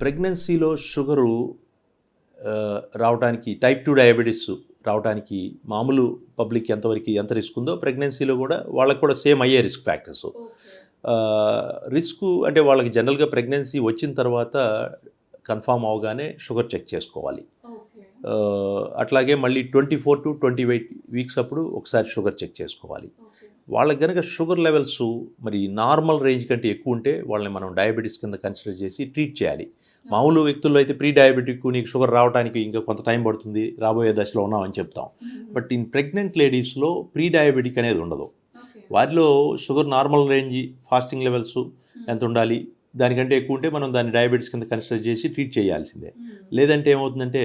ప్రెగ్నెన్సీలో షుగరు రావడానికి type two diabetes రావడానికి మామూలు పబ్లిక్ ఎంతవరకు ఎంత రిస్క్ ఉందో ప్రెగ్నెన్సీలో కూడా వాళ్ళకి కూడా సేమ్ అయ్యే రిస్క్ ఫ్యాక్టర్స్. రిస్క్ అంటే వాళ్ళకి జనరల్గా ప్రెగ్నెన్సీ వచ్చిన తర్వాత కన్ఫామ్ అవగానే షుగర్ చెక్ చేసుకోవాలి. అట్లాగే మళ్ళీ twenty four to twenty eight weeks అప్పుడు ఒకసారి షుగర్ చెక్ చేసుకోవాలి. వాళ్ళకి కనుక షుగర్ లెవెల్స్ మరి నార్మల్ రేంజ్ కంటే ఎక్కువ ఉంటే వాళ్ళని మనం డయాబెటీస్ కింద కన్సిడర్ చేసి ట్రీట్ చేయాలి. మామూలు వ్యక్తుల్లో అయితే ప్రీ డయాబెటిక్ నీకు షుగర్ రావడానికి ఇంకా కొంత టైం పడుతుంది రాబోయే దశలో ఉన్నామని చెప్తాం. బట్ ఇన్ ప్రెగ్నెంట్ లేడీస్లో ప్రీ డయాబెటిక్ అనేది ఉండదు. వారిలో sugar normal range fasting levels ఎంత ఉండాలి దానికంటే ఎక్కువ ఉంటే మనం దాన్ని డయాబెటీస్ కింద కన్సిడర్ చేసి ట్రీట్ చేయాల్సిందే. లేదంటే ఏమవుతుందంటే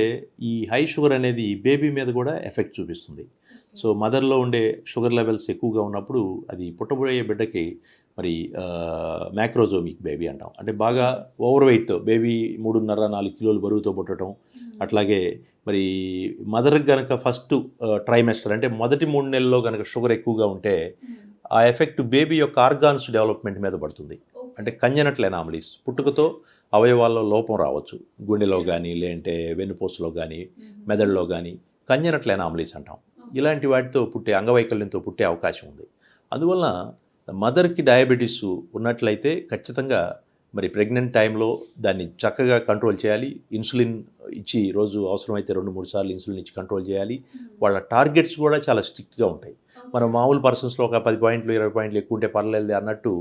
ఈ హై షుగర్ అనేది బేబీ మీద కూడా ఎఫెక్ట్ చూపిస్తుంది. సో మదర్లో ఉండే షుగర్ లెవెల్స్ ఎక్కువగా ఉన్నప్పుడు అది పుట్టబోయే బిడ్డకి మరి మ్యాక్రోజోమిక్ బేబీ అంటాం. అంటే బాగా ఓవర్ వెయిట్తో బేబీ మూడున్నర నాలుగు కిలోలు బరువుతో పుట్టడం అట్లాగే మరి మదర్కి కనుక ఫస్ట్ ట్రైమెస్టర్ అంటే మొదటి మూడు నెలల్లో కనుక షుగర్ ఎక్కువగా ఉంటే ఆ ఎఫెక్ట్ బేబీ యొక్క ఆర్గాన్స్ డెవలప్మెంట్ మీద పడుతుంది. అంటే కంజనట్ల ఎనామలీస్ పుట్టుకతో అవయవాల్లో లోపం రావచ్చు. గుండెలో కానీ లేదంటే వెన్నుపూసలో కానీ మెదడులో కానీ కంజనట్ల ఎనామలీస్ అంటాం. ఇలాంటి వాటితో పుట్టే అంగవైకల్యంతో పుట్టే అవకాశం ఉంది. అందువల్ల మదర్కి డయాబెటీస్ ఉన్నట్లయితే ఖచ్చితంగా మరి ప్రెగ్నెంట్ టైంలో దాన్ని చక్కగా కంట్రోల్ చేయాలి. ఇన్సులిన్ ఇచ్చి రోజు అవసరమైతే రెండు మూడు సార్లు ఇన్సులిన్ ఇచ్చి కంట్రోల్ చేయాలి. వాళ్ళ టార్గెట్స్ కూడా చాలా స్ట్రిక్ట్గా ఉంటాయి. మనం మామూలు పర్సన్స్లో ఒక పది పాయింట్లు ఇరవై పాయింట్లు ఎక్కువ ఉంటే పర్లేదు అన్నట్టు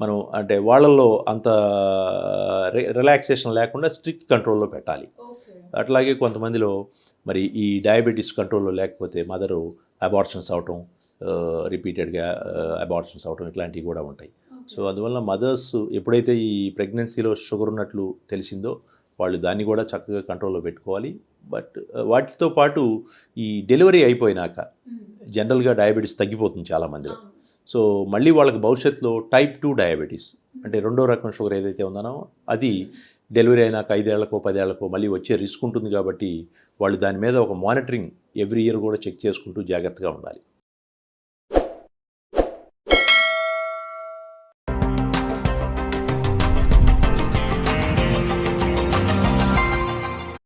మనం అంటే వాళ్ళల్లో అంత రిలాక్సేషన్ లేకుండా స్ట్రిక్ట్ కంట్రోల్లో పెట్టాలి. అట్లాగే కొంతమందిలో మరి ఈ డయాబెటీస్ కంట్రోల్లో లేకపోతే మదరు అబార్షన్స్ అవటం రిపీటెడ్గా అబార్షన్స్ అవటం ఇట్లాంటివి కూడా ఉంటాయి. సో అందువల్ల మదర్స్ ఎప్పుడైతే ఈ ప్రెగ్నెన్సీలో షుగర్ ఉన్నట్లు తెలిసిందో వాళ్ళు దాన్ని కూడా చక్కగా కంట్రోల్లో పెట్టుకోవాలి. బట్ వాటితో పాటు ఈ డెలివరీ అయిపోయినాక జనరల్గా డయాబెటీస్ తగ్గిపోతుంది చాలామందిలో. సో మళ్ళీ వాళ్ళకి భవిష్యత్తులో టైప్ టూ డయాబెటీస్ అంటే రెండో రకం షుగర్ ఏదైతే ఉందనో అది డెలివరీ అయినాక ఐదేళ్ళకో పదేళ్ళకో మళ్ళీ వచ్చే రిస్క్ ఉంటుంది కాబట్టి వాళ్ళు దాని మీద ఒక మానిటరింగ్ ఎవ్రీ ఇయర్ కూడా చెక్ చేసుకుంటూ జాగ్రత్తగా ఉండాలి.